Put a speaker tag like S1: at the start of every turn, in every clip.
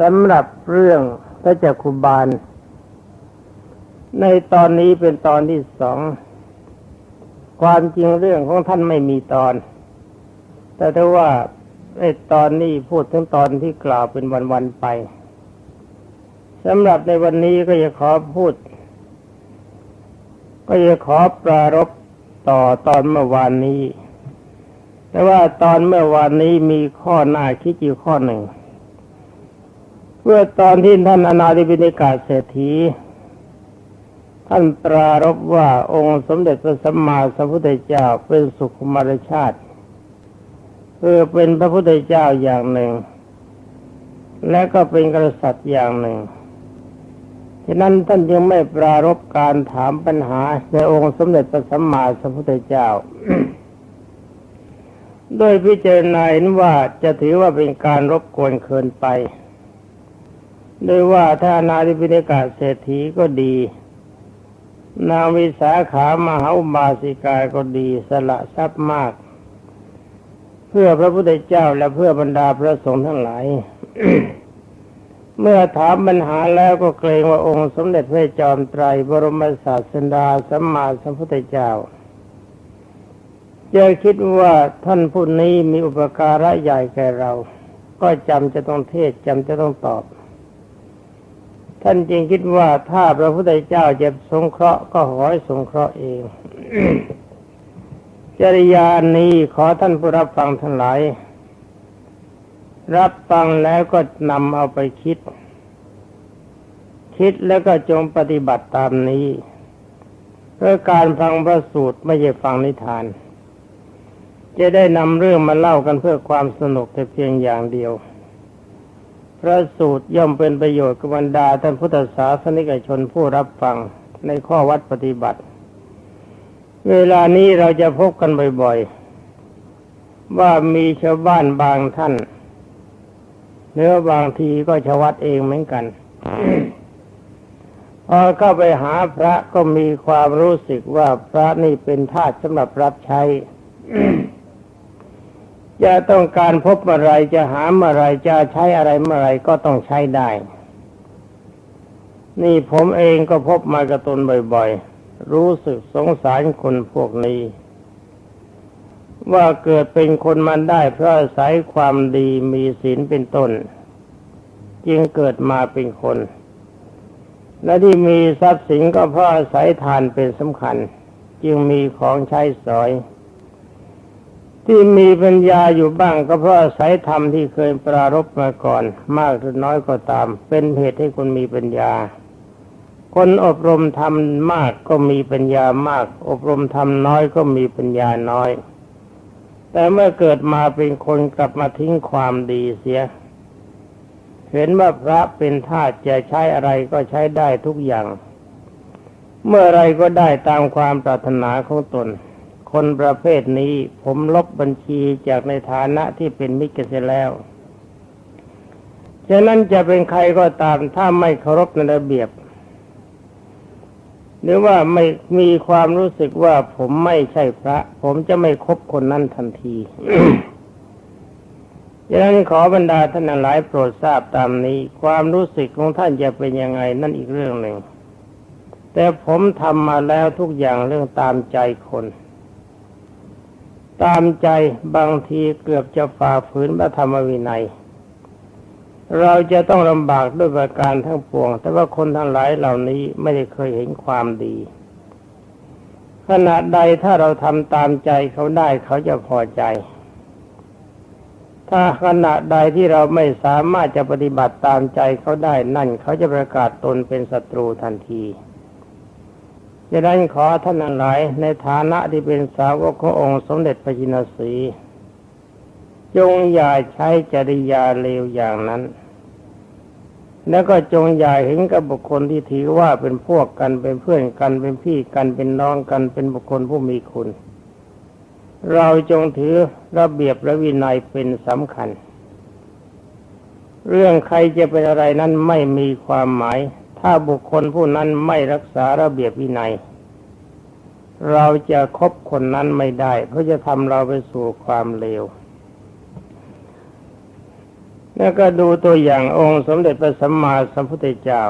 S1: สำหรับเรื่องพระจักคุบาล ในตอนนี้เป็นตอนที่สอง ความจริงเรื่องของท่านไม่มีตอน แต่ถ้าว่าไอ้ตอนนี้พูดถึงตอนที่กล่าวเป็นวันๆไปสำหรับในวันนี้ก็จะขอพูด ก็จะขอปรารบต่อตอนเมื่อวานนี้ แต่ว่าตอนเมื่อวานนี้มีข้อหน้าคิดอยู่ข้อหนึ่ง เมื่อตอนที่ท่านอนาธิบิณิกาเศรษฐี ท่านปรารบว่าองค์สมเด็จพระสัมมาสัมพุทธเจ้าเป็นสุขุมารชาติคือเป็นพระพุทธเจ้าอย่างหนึ่ง และก็เป็นกษัตริย์อย่างหนึ่งฉะนั้นท่านยังไม่ปรารบการถามปัญหาในองค์สมเด็จพระสัมมาสัมพุทธเจ้าโดยพิจารณาเห็นว่าจะถือว่าเป็นการรบกวนเกินไป โดยว่าถ้านาธิพิเดกาเศรษฐีก็ดี นางวิสาขามหาอุบาสิกาก็ดีสละทรัพย์มาก เพื่อพระพุทธเจ้าและเพื่อบรรดาพระสงฆ์ทั้งหลายเมื่อถามปัญหาแล้วก็เกรงว่าองค์สมเด็จพระจอมไตรบรมศาสดาสัมมาสัมพุทธเจ้าจะคิดว่าท่านผู้นี้มีอุปการะใหญ่แก่เรา ก็จำจะต้องเทศจำจะต้องตอบ ท่านจึงคิดว่าถ้าพระพุทธเจ้าจะสงเคราะห์ก็ขอให้สงเคราะห์เอง จริยานี้ขอท่านผู้รับฟังทั้งหลาย รับฟังแล้วก็นำเอาไปคิด คิดแล้วก็จงปฏิบัติตามนี้เพื่อการฟังพระสูตรไม่ใช่ฟังนิทาน จะได้นำเรื่องมาเล่ากันเพื่อความสนุกแต่เพียงอย่างเดียว พระสูตรย่อมเป็นประโยชน์กับบรรดาท่านพุทธศาสนิกชนผู้รับฟังในข้อวัดปฏิบัติ เวลานี้เราจะพบกันบ่อยๆ ว่ามีชาวบ้านบางท่าน เนื้อบางทีก็ชวัดเองเหมือนกันพอเข้าไปหาพระก็มีความรู้สึกว่าพระนี่เป็นทาสสำหรับรับใช้ จะต้องการพบอะไรจะหาอะไรจะใช้อะไรเมื่อไรก็ต้องใช้ได้ นี่ผมเองก็พบมากระตุนบ่อยๆ รู้สึกสงสารคนพวกนี้ ว่าเกิดเป็นคนมันได้เพราะอาศัยความดีมีศีลเป็นต้น จึงเกิดมาเป็นคน และที่มีทรัพย์สินก็เพราะอาศัยทานเป็นสำคัญ จึงมีของใช้สอย ที่มีปัญญาอยู่บ้างก็เพราะอาศัยธรรมที่เคยปรารบมาก่อน มากหรือน้อยก็ตาม เป็นเหตุให้คนมีปัญญา คนอบรมธรรมมากก็มีปัญญามาก อบรมธรรมน้อยก็มีปัญญาน้อย แต่เมื่อเกิดมาเป็นคนกลับมาทิ้งความดีเสีย เห็นว่าพระเป็นทาสจะใช้อะไรก็ใช้ได้ทุกอย่าง เมื่อไรก็ได้ตามความปรารถนาของตน คนประเภทนี้ผมลบบัญชีจากในฐานะที่เป็นมิตรกันเสียแล้ว ฉะนั้นจะเป็นใครก็ตามถ้าไม่เคารพในระเบียบ หรือว่าไม่มีความรู้สึกว่าผมไม่ใช่พระ ผมจะไม่คบคนนั้นทันทีฉะนั้นขอบรรดาท่านหลายโปรดทราบตามนี้ ความรู้สึกของท่านจะเป็นยังไงนั่นอีกเรื่องหนึ่ง แต่ผมทำมาแล้วทุกอย่างเรื่องตามใจคน ตามใจบางทีเกือบจะฝ่าฝืนพระธรรมวินัย เราจะต้องลำบากด้วยประการทั้งปวง แต่ว่าคนทั้งหลายเหล่านี้ไม่ได้เคยเห็นความดี ขณะใดถ้าเราทำตามใจเขาได้เขาจะพอใจ ถ้าขณะใดที่เราไม่สามารถจะปฏิบัติตามใจเขาได้นั่น เขาจะประกาศตนเป็นศัตรูทันที ดังนั้นขอท่านหลายในฐานะที่เป็นสาวกขององค์สมเด็จพระจินสีจงอย่าใช้จริยาเลวอย่างนั้น แล้วก็จงอย่าเห็นกับบุคคลที่ถือว่าเป็นพวกกันเป็นเพื่อนกันเป็นพี่กันเป็นน้องกันเป็นบุคคลผู้มีคุณ เราจงถือระเบียบและวินัยเป็นสำคัญ เรื่องใครจะเป็นอะไรนั้นไม่มีความหมาย ถ้าบุคคลผู้นั้นไม่รักษาระเบียบวินัย เราจะคบคนนั้นไม่ได้ เพราะจะทำเราไปสู่ความเลวแล้วก็ดูตัวอย่างองค์สมเด็จพระสัมมาสัมพุทธเจ้า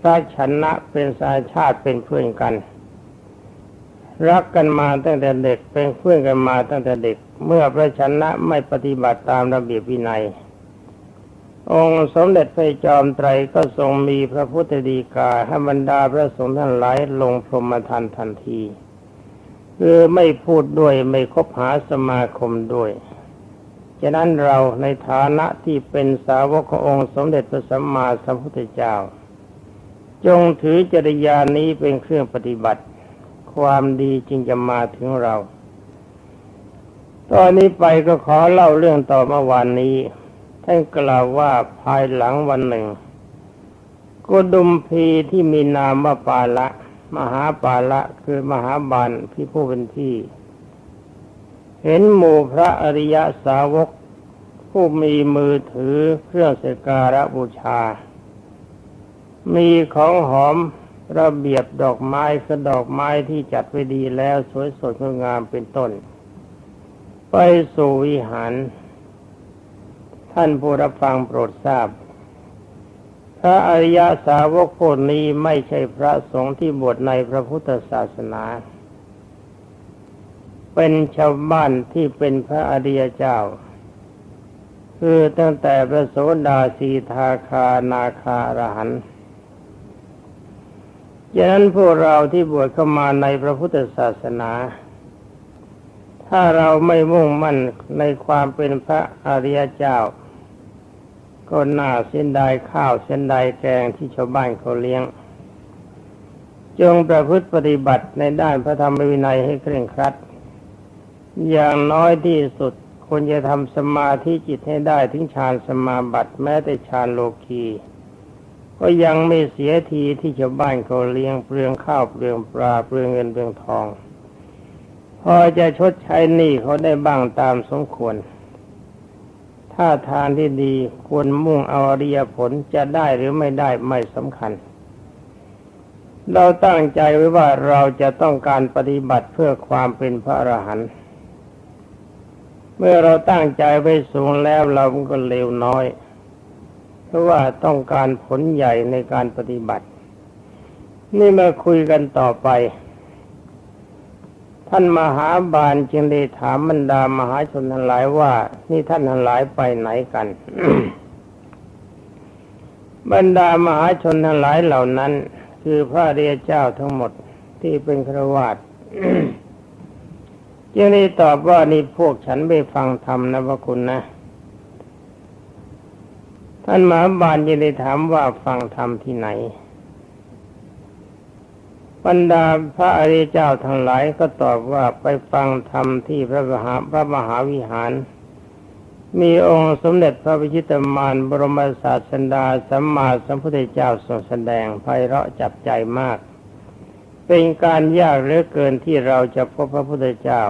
S1: พระชนะเป็นสาชาติเป็นเพื่อนกัน รักกันมาตั้งแต่เด็กเป็นเพื่อนกันมาตั้งแต่เด็ก เมื่อพระชนะไม่ปฏิบัติตามระเบียบวินัย องค์สมเด็จพระจอมไตรก็ทรงมีพระพุทธดีกาให้บรรดาพระสงฆ์ทั้งหลายลงพรหมทันทันทีคือไม่พูดด้วยไม่คบหาสมาคมด้วยฉะนั้นเราในฐานะที่เป็นสาวกขององค์สมเด็จพระสัมมาสัมพุทธเจ้า จงถือจริยานี้เป็นเครื่องปฏิบัติ ความดีจึงจะมาถึงเรา ตอนนี้ไปก็ขอเล่าเรื่องต่อเมื่อวานนี้ ท่านกล่าวว่าภายหลังวันหนึ่งกุดุมพีที่มีนามว่าปาละ มหาปาละคือมหาบาลที่ผู้เป็นที่ เห็นหมู่พระอริยสาวก ผู้มีมือถือเครื่องสการะบูชา มีของหอมระเบียบดอกไม้คือดอกไม้ที่จัดไว้ดีแล้วสวยสดงดงามเป็นต้น ไปสู่วิหาร ท่านผู้รับฟังโปรดทราบ พระอริยสาวกพวกนี้ไม่ใช่พระสงฆ์ที่บวชในพระพุทธศาสนา เป็นชาวบ้านที่เป็นพระอริยเจ้า คือตั้งแต่พระโสดาสีทาคานาคารหันดังนั้นพวกเราที่บวชเข้ามาในพระพุทธศาสนาถ้าเราไม่มุ่งมั่นในความเป็นพระอริยเจ้า ก็น่าเส้นดข้าวเส้นดแกงที่ชาวบ้านเขาเลี้ยง จงประพฤติปฏิบัติในด้านพระธรรมวินัยให้เคร่งครัด อย่างน้อยที่สุดควรจะทำสมาธิจิตให้ได้ถึงฌานสมาบัติแม้แต่ฌานโลกีก็ยังไม่เสียทีที่ชาวบ้านเขาเลี้ยงเปลืองข้าวเปลืองปลาเปลืองเงินเปลืองทอง พอจะชดใช้หนี้เขาได้บ้างตามสมควร ถ้าทานที่ดีควรมุ่งเอาอริยผลจะได้หรือไม่ได้ไม่สำคัญ เราตั้งใจไว้ว่าเราจะต้องการปฏิบัติเพื่อความเป็นพระอรหันต์เมื่อเราตั้งใจไว้สูงแล้วเราก็เร็วน้อย เพราะว่าต้องการผลใหญ่ในการปฏิบัติ นี่มาคุยกันต่อไป ท่านมหาบาลจึงได้ถามบรรดามหาชนทั้งหลายว่า นี่ท่านทั้งหลายไปไหนกัน บรรดามหาชนทั้งหลายเหล่านั้น คือพระเรียเจ้าทั้งหมดที่เป็นครวาตจึงได้ตอบว่านี่พวกฉันไปฟังธรรมนะพระคุณนะ ท่านมหาบาลยังได้ถามว่าฟังธรรมที่ไหน บรรดาพระอริยเจ้าทั้งหลายก็ตอบว่าไปฟังธรรมที่พระมหาพระมหาวิหาร มีองค์สมเด็จพระวิชิตมารบรมศาสดาสัมมาสัมพุทธเจ้าทรงแสดงไพเราะจับใจมาก เป็นการยากเหลือเกินที่เราจะพบพระพุทธเจ้า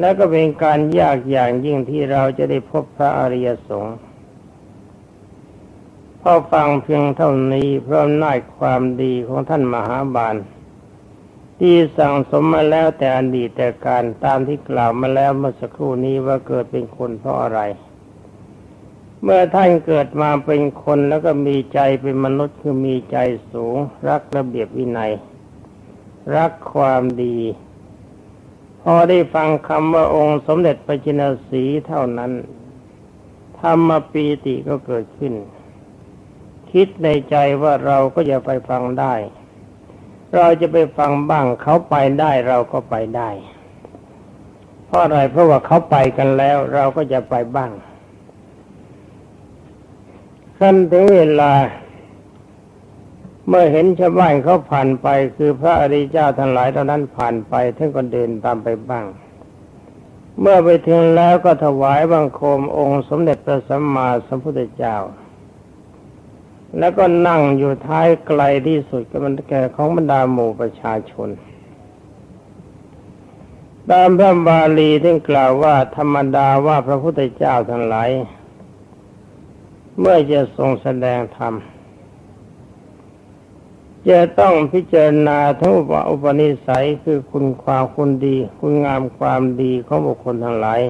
S1: และก็เป็นการยากอย่างยิ่งที่เราจะได้พบพระอริยสงฆ์ พอฟังเพียงเท่านี้เพราะน่ายความดีของท่านมหาบาล ที่สั่งสมมาแล้วแต่อดีตแต่การตามที่กล่าวมาแล้วเมื่อสักครู่นี้ว่าเกิดเป็นคนเพราะอะไร เมื่อท่านเกิดมาเป็นคนแล้วก็มีใจเป็นมนุษย์คือมีใจสูง รักระเบียบวินัย รักความดีพอได้ฟังคำว่าองค์สมเด็จพระจินสีเท่านั้นธรรมปีติก็เกิดขึ้น คิดในใจว่าเราก็จะไปฟังได้ เราจะไปฟังบ้างเขาไปได้เราก็ไปได้ เพราะอะไรเพราะว่าเขาไปกันแล้ว เราก็จะไปบ้างขั้นถึงเวลา เมื่อเห็นชาวบ้านเขาผ่านไป คือพระอริยเจ้าทั้งหลายเท่านั้นผ่านไปท่านก็เดินตามไปบ้าง เมื่อไปถึงแล้วก็ถวายบังคมองค์สมเด็จพระสัมมาสัมพุทธเจ้า แล้วก็นั่งอยู่ท้ายไกลที่สุดก็มันแก่ของบรรดาหมู่ประชาชน ตามพระบาลีที่กล่าวว่าธรรมดาว่าพระพุทธเจ้าทั้งหลายเมื่อจะทรงแสดงธรรมจะต้องพิจารณาทั้งว่าอุปนิสัยคือคุณความคุณดี คุณงามความดีของบุคคลทั้งหลาย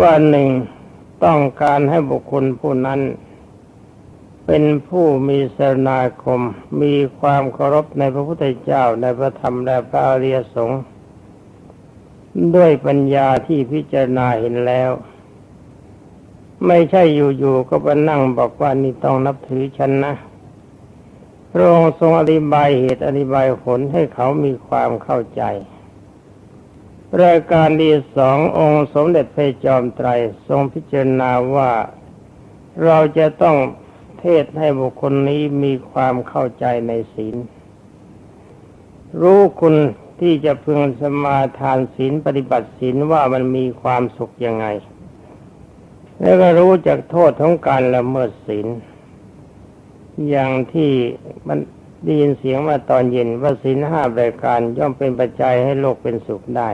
S1: ว่าหนึ่งต้องการให้บุคคลผู้นั้น เป็นผู้มีสรนาคม มีความเคารพในพระพุทธเจ้าในพระธรรมและพระอริยสงฆ์ด้วยปัญญาที่พิจารณาเห็นแล้ว ไม่ใช่อยู่ๆก็ไปนั่งบอกว่านี่ต้องนับถือฉันนะพระองค์ทรงอธิบายเหตุอธิบายผลให้เขามีความเข้าใจรายการที่สององค์สมเด็จพระจอมไตรทรงพิจารณาว่าเราจะต้อง เทศให้บุคคลนี้มีความเข้าใจในศีล รู้คุณที่จะพึงสมาทานศีลปฏิบัติศีลว่ามันมีความสุขยังไง แล้วก็รู้จักโทษของการละเมิดศีล อย่างที่มันได้ยินเสียงมาตอนเย็นว่าศีลห้ารายการย่อมเป็นปัจจัยให้โลกเป็นสุขได้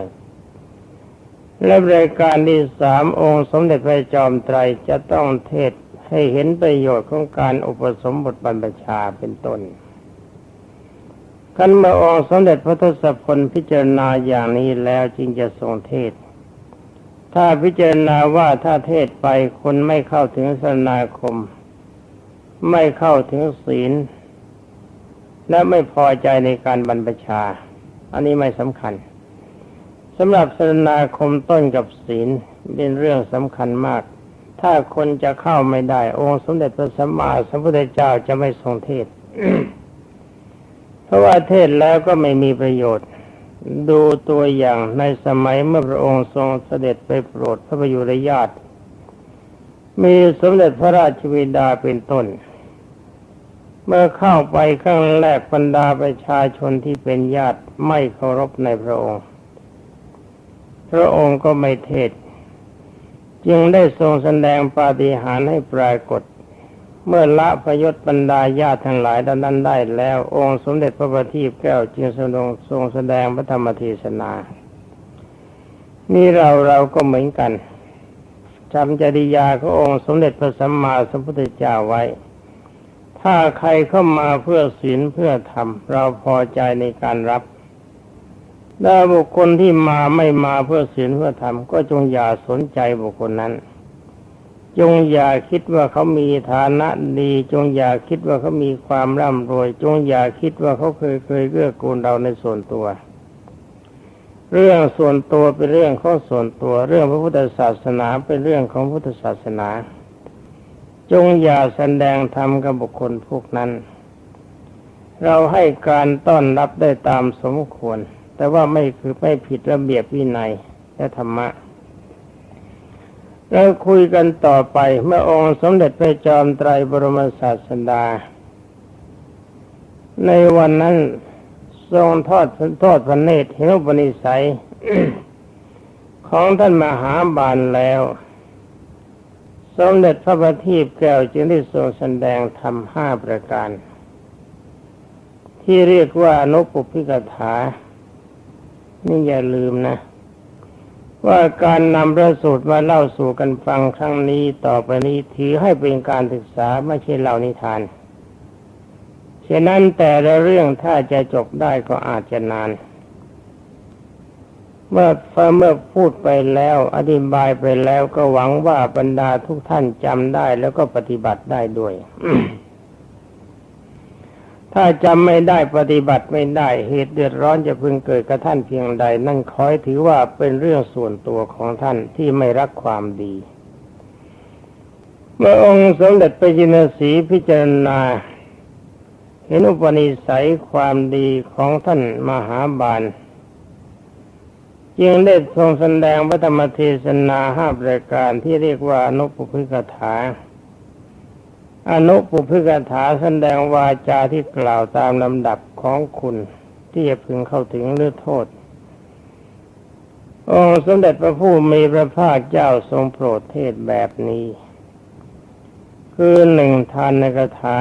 S1: และรายการที่สามองค์สมเด็จพระจอมไตรจะต้องเทศ ให้เห็นประโยชน์ของการอุปสมบทบรรพชาเป็นต้นขันมาองสมเด็จพระทศพลพิจารณาอย่างนี้แล้วจึงจะทรงเทศ ถ้าพิจารณาว่าถ้าเทศไปคนไม่เข้าถึงสนาคม ไม่เข้าถึงศีล และไม่พอใจในการบรรพชา อันนี้ไม่สำคัญสำหรับสนาคมต้นกับศีลเป็นเรื่องสำคัญมาก ถ้าคนจะเข้าไม่ได้ องค์สมเด็จพระสัมมาสัมพุทธเจ้าจะไม่ทรงเทศ เพราะว่าเทศแล้วก็ไม่มีประโยชน์ ดูตัวอย่างในสมัยเมื่อพระองค์ทรงเสด็จไปโปรดพระประยุรญาติ มีสมเด็จพระราชวิดาเป็นต้น เมื่อเข้าไปข้างแรกบรรดาประชาชนที่เป็นญาติไม่เคารพในพระองค์ พระองค์ก็ไม่เทศ จึงได้ทรงแสดงปาฏิหาริย์ให้ปรากฏ เมื่อละพยศบรรดาญาติทั้งหลายดังนั้นได้แล้ว องค์สมเด็จพระบัณฑิตแก้วจึงทรงทรงแสดงพระธรรมเทศนา นี่เราเราก็เหมือนกันจำจริยาขององค์สมเด็จพระสัมมาสัมพุทธเจ้าไว้ ถ้าใครเข้ามาเพื่อศีลเพื่อธรรม เราพอใจในการรับ ถ้าบุคคลที่มาไม่มาเพื่อศีลเพื่อธรรมก็จงอย่าสนใจบุคคลนั้น จงอย่าคิดว่าเขามีฐานะดี จงอย่าคิดว่าเขามีความร่ำรวย จงอย่าคิดว่าเขาเคยเคยเกื้อกูลเราในส่วนตัว เรื่องส่วนตัวเป็นเรื่องของส่วนตัว เรื่องพระพุทธศาสนาเป็นเรื่องของพุทธศาสนา จงอย่าแสดงธรรมกับบุคคลพวกนั้น เราให้การต้อนรับได้ตามสมควร แต่ว่าไม่คือไม่ผิดระเบียบวินัยและธรรมะเราคุยกันต่อไปเมื่อองค์สมเด็จพระจอมไตรบรมศาสดา ในวันนั้นทรงทอดทอดพระเนตรเห็นอุปนิสัย ของท่านมหาบาลแล้ว สมเด็จพระบัณฑิตแก้วจึงได้ทรงแสดงธรรมห้าประการ ที่เรียกว่าอนุปพิกถา นี่อย่าลืมนะ ว่าการนำพระสูตรมาเล่าสู่กันฟังครั้งนี้ต่อไปนี้ถือให้เป็นการศึกษาไม่ใช่เล่านิทานฉะนั้นแต่ละเรื่องถ้าจะจบได้ก็อาจจะนาน เมื่อเมื่อพูดไปแล้ว อธิบายไปแล้วก็หวังว่าบรรดาทุกท่านจำได้แล้วก็ปฏิบัติได้ด้วย ถ้าจำไม่ได้ปฏิบัติไม่ได้เหตุเดือดร้อนจะพึงเกิดกับท่านเพียงใด นั่นคอยถือว่าเป็นเรื่องส่วนตัวของท่านที่ไม่รักความดี เมื่อองค์สมเด็จไปจินสีพิจารณา เห็นอุปนิสัยความดีของท่านมหาบาลจึงได้ทรงแสดงพระธรรมเทศนาห้าประการที่เรียกว่านุปพิกถา อนุปุพิกถาแสดงวาจาที่กล่าวตามลำดับของคุณที่จะพึงเข้าถึงหรือโทษองสมเด็จพระผู้มีพระภาคเจ้าทรงโปรดเทศแบบนี้ คือหนึ่งทานในคาถา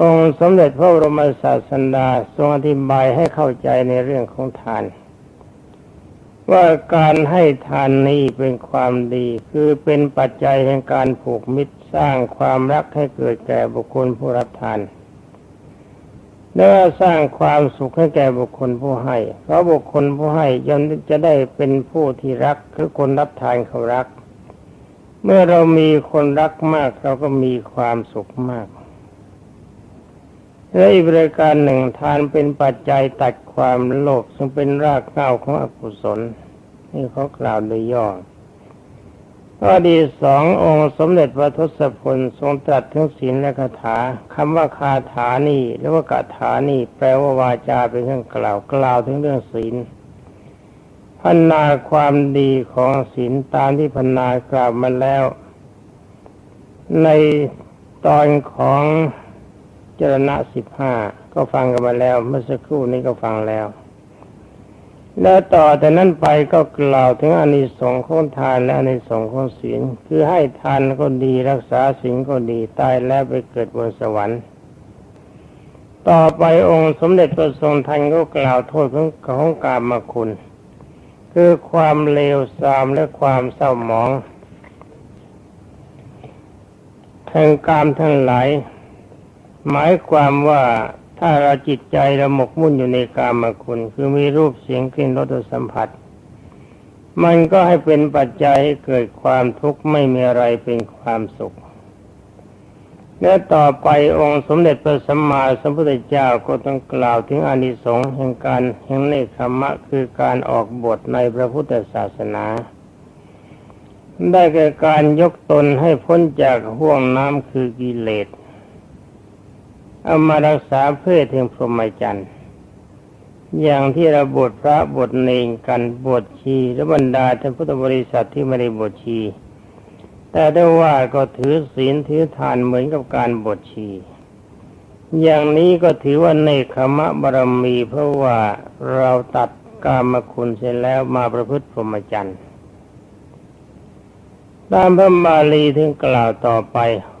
S1: องสมเด็จพระบรมศาสดาทรงอธิบายให้เข้าใจในเรื่องของทาน ว่าการให้ทานนี้เป็นความดี คือเป็นปัจจัยแห่งการผูกมิตรสร้างความรักให้เกิดแก่บุคคลผู้รับทานและสร้างความสุขให้แก่บุคคลผู้ให้ เพราะบุคคลผู้ให้ย่อมจะได้เป็นผู้ที่รักคือคนรับทานเขารัก เมื่อเรามีคนรักมากเราก็มีความสุขมาก และอีกบริการหนึ่งทานเป็นปัจจัยตัดความโลภซึ่งเป็นรากเหง้าของอกุศลนี่เขากล่าวโดยย่อข้อดีสององค์สมเด็จพระทศพลทรงตรัสถึงศีลและคาถาคำว่าคาถานี่หรือว่าคาถานี่แปลว่าวาจาเป็นเครื่องกล่าวกล่าวถึงเรื่องศีลพันนาความดีของศีลตามที่พันนากล่าวมาแล้ว ในตอนของ จรณะสิบห้าก็ฟังกันมาแล้ว เมื่อสักครู่นี้ก็ฟังแล้ว แล้วต่อแต่นั้นไปก็กล่าวถึงอนิสงส์ของทานและอนิสงส์ของศีลคือให้ทานก็ดีรักษาศีลก็ดีตายแล้วไปเกิดบนสวรรค์ ต่อไปองค์สมเด็จพระทรงทันก็กล่าวโทษของของกามมาคุณ คือความเลวทรามและความเศร้าหมองแห่งกามทั้งหลาย หมายความว่าถ้าเราจิตใจเราหมกมุ่นอยู่ในกามคุณ คือมีรูปเสียงกลิ่นรสสัมผัส มันก็ให้เป็นปัจจัยให้เกิดความทุกข์ไม่มีอะไรเป็นความสุข และต่อไปองค์สมเด็จพระสัมมาสัมพุทธเจ้าก็ต้องกล่าวถึงอานิสงส์แห่งการแห่งเนคขมะคือการออกบทในพระพุทธศาสนา ได้แก่การยกตนให้พ้นจากห่วงน้ำคือกิเลส เอามารักษาเพื่อถึงพรหมจรรย์อย่างที่เราบวชพระบวชเนงกันบวชชีและบรรดาท่านพุทธบริษัทที่ไม่ได้บวชชี แต่ได้ว่าก็ถือศีลถือทานเหมือนกับการบวชชี อย่างนี้ก็ถือว่าในขมะบารมีเพราะว่าเราตัดกามคุณเสร็จแล้วมาประพฤติพรหมจรรย์ ตามพระบาลีถึงกล่าวต่อไป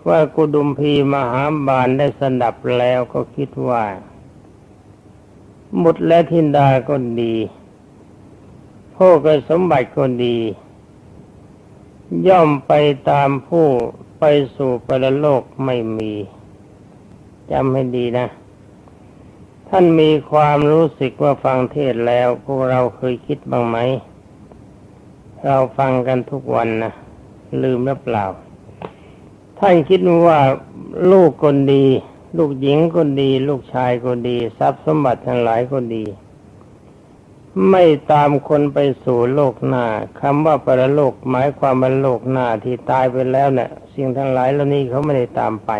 S1: ว่ากุดุมพีมหาบาลได้สนับแล้วก็คิดว่ามุดและทินดาก็ดีพ่อกสมบัติก็ดี ย่อมไปตามผู้ไปสู่ปรโลกไม่มีจำให้ดีนะ ท่านมีความรู้สึกว่าฟังเทศแล้วพวกเราเคยคิดบ้างไหม เราฟังกันทุกวันนะ ลืมหรือเปล่า ท่านคิดว่าลูกคนดี ลูกหญิงคนดี ลูกชายคนดี ทรัพย์สมบัติทั้งหลายคนดี ไม่ตามคนไปสู่โลกหน้าคำว่าปรโลกหมายความว่าโลกหน้าที่ตายไปแล้วเนะ่ยสิ่งทั้งหลายเหล่านี้เขาไม่ได้ตามไป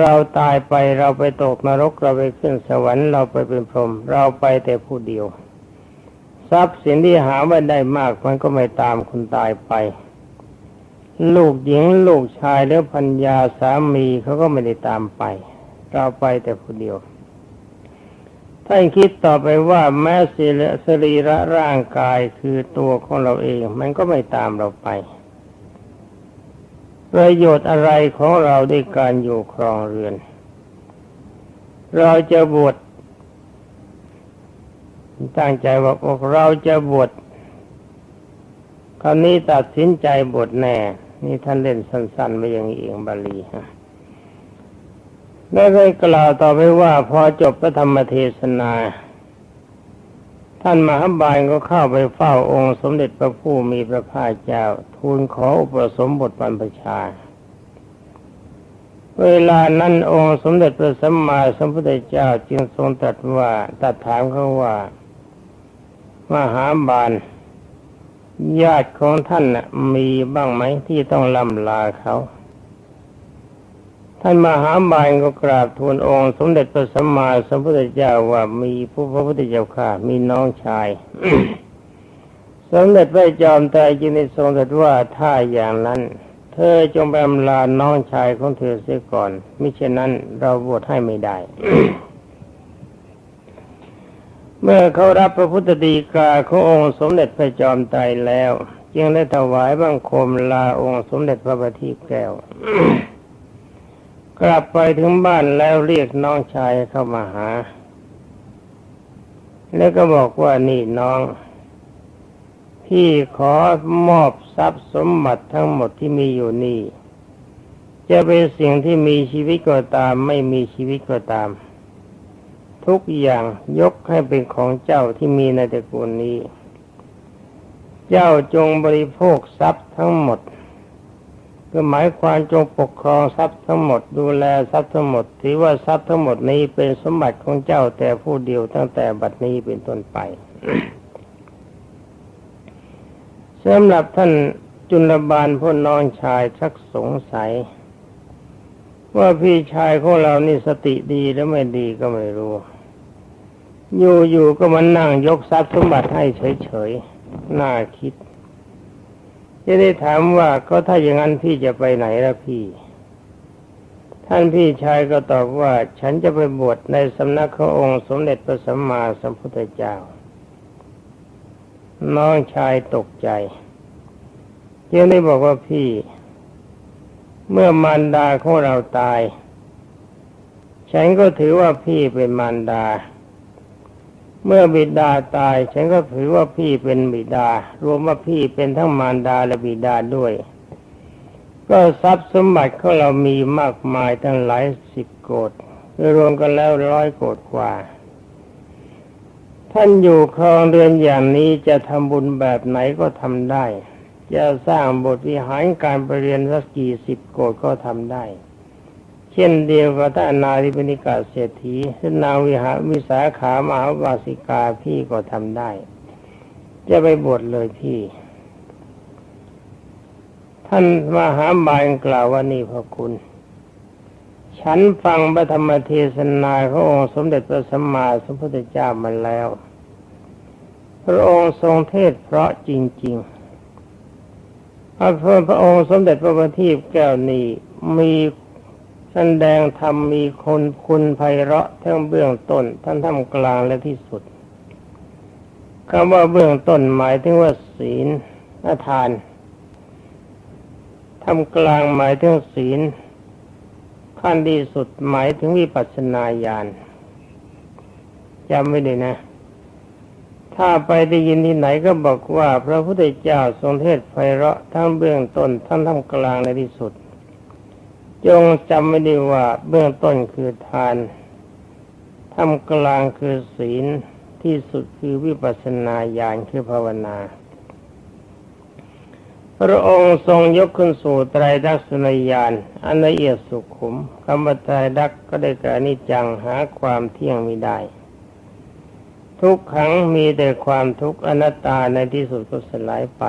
S1: เราตายไปเราไปตกนรกเราไปขึ้นสวรรค์เราไปเป็นพรหมเราไปแต่ผู้เดียว ทรัพย์สินที่หาไว้ได้มากมันก็ไม่ตามคนตายไป ลูกหญิงลูกชายหรือพัญญาสามีเขาก็ไม่ได้ตามไป เราไปแต่ผู้เดียวท่านคิดต่อไปว่าแม้สรีระร่างกายคือตัวของเราเอง มันก็ไม่ตามเราไป ประโยชน์อะไรของเราด้วยการอยู่ครองเรือน เราจะบวชตั้งใจว่าเราจะบวชคราวนี้ตัดสินใจบวชแน่ นี่ท่านเล่นสั้นๆไปอย่างเองบาลีฮะแล้ได้กล่าวต่อไปว่าพอจบพระธรรมเทศนา ท่านมหาบาลก็เข้าไปเฝ้าองค์สมเด็จพระผู้มีพระภาคเจ้า ทูลขออุปสมบทบรรพชา เวลานั้นองค์สมเด็จพระสัมมาสัมพุทธเจ้าจึงทรงตรัสว่าตัดถามเขาว่า มหาบาล ญาติของท่านนะมีบ้างไหมที่ต้องลำลาเขาท่านมหาบาลก็กราบทูลองค์ สมเด็จพระสัมมาสัมพุทธเจ้าว่ามีผู้พระพุทธเจ้าค่ะ มีน้องชาย สมเด็จพระจอมไตรจึงได้ทรงตรัสว่าถ้าอย่างนั้น เธอจงไปอำลาน้องชายของเธอเสียก่อน มิเช่นนั้นเราบวชให้ไม่ได้ เมื่อเขารับพระพุทธดีกาขององค์สมเด็จพระจอมไตรแล้ว จึงได้ถวายบังคมลาองค์สมเด็จพระบัณฑิตแก้ว กลับไปถึงบ้านแล้วเรียกน้องชายเข้ามาหา แล้วก็บอกว่านี่น้อง พี่ขอมอบทรัพย์สมบัติทั้งหมดที่มีอยู่นี่ จะเป็นสิ่งที่มีชีวิตก็ตาม ไม่มีชีวิตก็ตาม ทุกอย่างยกให้เป็นของเจ้าที่มีในตระกูลนี้ เจ้าจงบริโภคทรัพย์ทั้งหมดก็หมายความจงปกครองทรัพย์ทั้งหมดดูแลทรัพย์ทั้งหมดถือว่าทรัพย์ทั้งหมดนี้เป็นสมบัติของเจ้าแต่ผู้เดียวตั้งแต่บัดนี้เป็นต้นไปสำหรับท่านจุลบาลพ่อน้องชายชักสงสัย ว่าพี่ชายของเรานี่สติดีหรือไม่ดีก็ไม่รู้ อยู่ๆก็มานั่งยกทรัพย์สมบัติให้เฉยๆ น่าคิด จะได้ถามว่าก็ถ้าอย่างนั้นพี่จะไปไหนล่ะพี่ ท่านพี่ชายก็ตอบว่า ฉันจะไปบวชในสำนักขององค์สมเด็จพระสัมมาสัมพุทธเจ้า น้องชายตกใจเยังได้บอกว่าพี่ เมื่อมารดาของเราตาย ฉันก็ถือว่าพี่เป็นมารดา เมื่อบิดาตายฉันก็ถือว่าพี่เป็นบิดา รวมว่าพี่เป็นทั้งมารดาและบิดาด้วย ก็ทรัพย์สมบัติของเรามีมากมายทั้งหลายสิบโกดรวมกันแล้วร้อยโกดกว่า ท่านอยู่ครองเรือนอย่างนี้จะทำบุญแบบไหนก็ทำได้ จะสร้างบทวิหารการไปเรียนสักกี่สิบโกดก็ทำได้ เช่นเดียวกับท่านนาธิปนิกาเศรษฐีนาวิหารวิสาขามหาวาสิกาพี่ก็ทำได้ จะไปบวชเลยพี่ ท่านมหาบาลกล่าวว่านี่พระคุณ ฉันฟังพระธรรมเทศนาขององค์สมเด็จพระสัมมาสัมพุทธเจ้ามาแล้ว พระองค์ทรงเทศเพราะจริง ๆพระพระองค์สมเด็จพระบัณฑิตแก้วนี้มี แสดงธรรมมีคนคุณไพเราะทั้งเบื้องต้นทั้งท่ามกลางและที่สุดคำว่าเบื้องต้นหมายถึงว่าศีลอาทานทำกลางหมายถึงศีล ขั้นดีสุดหมายถึงวิปัสสนาญาณจำไม่ได้นะ ถ้าไปได้ยินที่ไหนก็บอกว่า พระพุทธเจ้าทรงเทศไพเราะทั้งเบื้องต้นทั้งท่ามกลางในที่สุด จงจำไม่ได้ว่าเบื้องต้นคือทานท่ามกลางคือศีลที่สุดคือวิปัสสนาญาณคือภาวนา พระองค์ทรงยกขึ้นสู่ไตรดักษนญาณอันละเอียดสุขุมคำว่าไตรดักก็ได้แก่นิจังหาความเที่ยงไม่ได้ ทุกขังมีแต่ความทุกข์อนัตตาในที่สุดก็สลายไป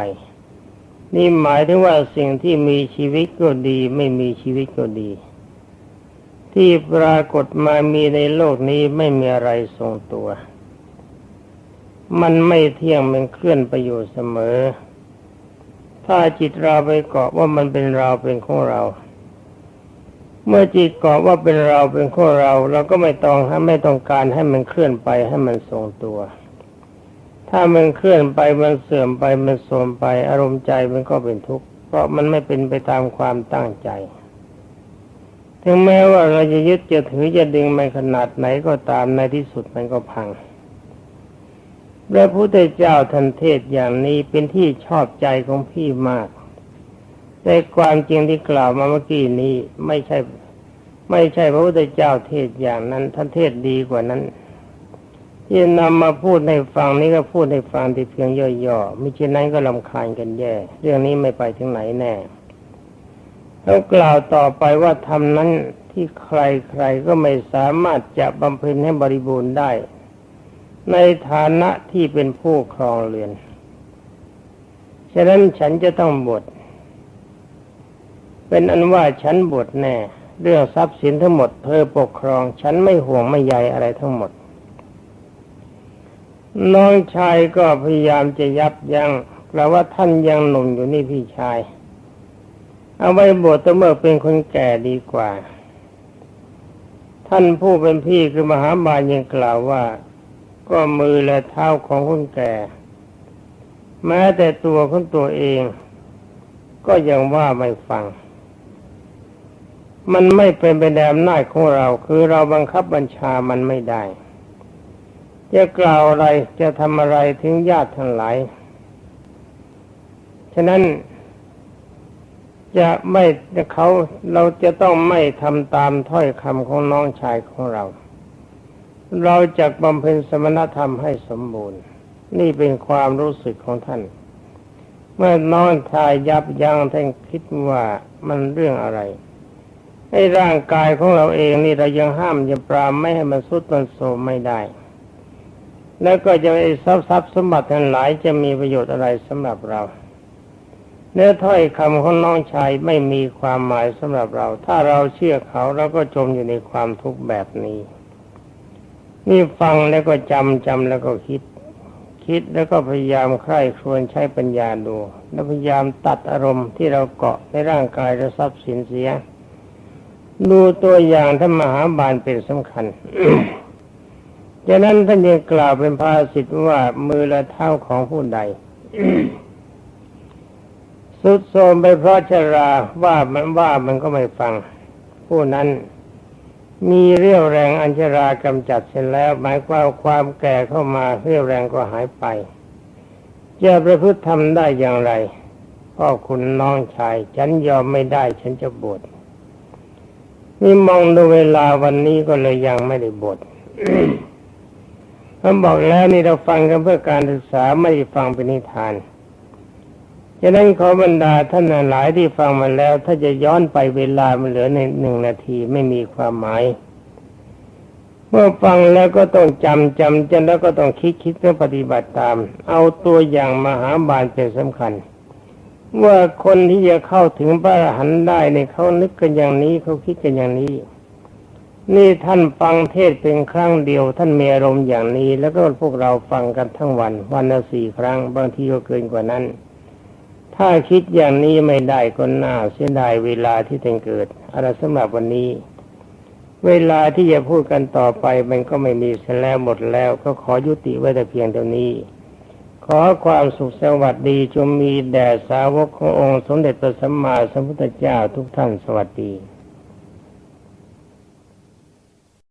S1: นี่หมายถึงว่าสิ่งที่มีชีวิตก็ดี ไม่มีชีวิตก็ดี ที่ปรากฏมามีในโลกนี้ไม่มีอะไรทรงตัว มันไม่เที่ยงมันเคลื่อนไปอยู่เสมอ ถ้าจิตเราไปเกาะว่ามันเป็นเราเป็นของเรา เมื่อจิตเกาะว่าเป็นเราเป็นของเรา เราก็ไม่ต้องไม่ต้องการให้มันเคลื่อนไปให้มันทรงตัว ถ้ามันเคลื่อนไปมันเสื่อมไปมันโทรมไป อารมณ์ใจมันก็เป็นทุกข์เพราะมันไม่เป็นไปตามความตั้งใจ ถึงแม้ว่าเราจะยึดจะถือจะดึงมันขนาดไหนก็ตามในที่สุดมันก็พังพระพุทธเจ้าทันเทศอย่างนี้เป็นที่ชอบใจของพี่มาก แต่ความจริงที่กล่าวมาเมื่อกี้นี้ไม่ใช่ ไม่ใช่พระพุทธเจ้าเทศอย่างนั้นท่านเทศดีกว่านั้น ที่นำมาพูดในฟังนี้ก็พูดในฟังที่เพียงย่อๆมิฉะนั้นก็ลำคาญกันแย่ เรื่องนี้ไม่ไปถึงไหนแน่แล้วกล่าวต่อไปว่าทำนั้นที่ใครๆก็ไม่สามารถจะบำเพ็ญให้บริบูรณ์ได้ ในฐานะที่เป็นผู้ครองเรือน ฉะนั้นฉันจะต้องบวชเป็นอันว่าฉันบวชแน่ เรื่องทรัพย์สินทั้งหมดเธอปกครอง ฉันไม่ห่วงไม่ใยอะไรทั้งหมด น้องชายก็พยายามจะยับยัง้งกล่าวว่าท่านยังหนุ่มอยู่นี่พี่ชาย เอาไว้บวชตัวเมื่อเป็นคนแก่ดีกว่า ท่านผู้เป็นพี่คือมหาบาลยังกล่าวว่า ก็มือและเท้าของคนแก่ แม้แต่ตัวของตัวเอง ก็ยังว่าไม่ฟัง มันไม่เป็นไปในอำนาของเราคือเราบังคับบัญชามันไม่ได้ จะกล่าวอะไรจะทำอะไรถึงญาติทั้งหลาย ฉะนั้นจะไม่เขาเราจะต้องไม่ทำตามถ้อยคำของน้องชายของเรา เราจะบำเพ็ญสมณธรรมให้สมบูรณ์ นี่เป็นความรู้สึกของท่าน เมื่อน้องชายยับยั้งท่านคิดว่ามันเรื่องอะไรไอ้ร่างกายของเราเองนี่เรายังห้ามยังปรามไม่ให้มันสุดมันโทมไม่ได้ แล้วก็จะไอ้ทรัพย์ทรัพย์สมบัติทั้งหลายจะมีประโยชน์อะไรสำหรับเราเนื้อถ้อยคำของน้องชายไม่มีความหมายสำหรับเรา ถ้าเราเชื่อเขาเราก็จมอยู่ในความทุกข์แบบนี้ นี่ฟังแล้วก็จำจำแล้วก็คิด คิดแล้วก็พยายามใคร่ครวญใช้ปัญญาดู แล้วพยายามตัดอารมณ์ที่เราเกาะในร่างกายและทรัพย์สินเสีย ดูตัวอย่างท่านมหาบาลเป็นสำคัญ จากนั้นท่านยังกล่าวเป็นภาษิตว่ามือและเท้าของผู้ใดสุดโทมไปเพราะชราว่ามันว่ามันก็ไม่ฟัง ผู้นั้นมีเรี่ยวแรงอัญชรากำจัดเสร็จแล้ว หมายความความแก่เข้ามาเรี่ยวแรงก็หายไป จะประพฤติทำได้อย่างไรพ่อคุณน้องชาย ฉันยอมไม่ได้ ฉันจะบวชนี่มองดูเวลาวันนี้ก็เลยยังไม่ได้บวช เขาบอกแล้วนี่เราฟังกันเพื่อการศึกษาไม่ฟังเป็นนิทานฉะนั้นขอบรรดาท่านหลายที่ฟังมาแล้ว ถ้าจะย้อนไปเวลามันเหลือในหนึ่งนาทีไม่มีความหมาย เมื่อฟังแล้วก็ต้องจำจำจนแล้วก็ต้องคิดคิดเพื่อปฏิบัติตาม เอาตัวอย่างมหาบาลเป็นสำคัญว่าคนที่จะเข้าถึงพระอรหันต์ได้ในเขานึกกันอย่างนี้เขาคิดกันอย่างนี้ นี่ท่านฟังเทศเป็นครั้งเดียว ท่านมีอารมณ์อย่างนี้ แล้วก็พวกเราฟังกันทั้งวัน วันละสี่ครั้ง บางทีก็เกินกว่านั้น ถ้าคิดอย่างนี้ไม่ได้ก็น่าเสียดายเวลาที่ต้องเกิดอะไรสำหรับวันนี้ เวลาที่จะพูดกันต่อไปมันก็ไม่มีเสียแล้วหมดแล้ว ก็ขอยุติไว้แต่เพียงเท่านี้ ขอความสุขสวัสดีจงมีแด่สาวกขององค์ สมเด็จพระสัมมาสัมพุทธเจ้าทุกท่านสวัสดี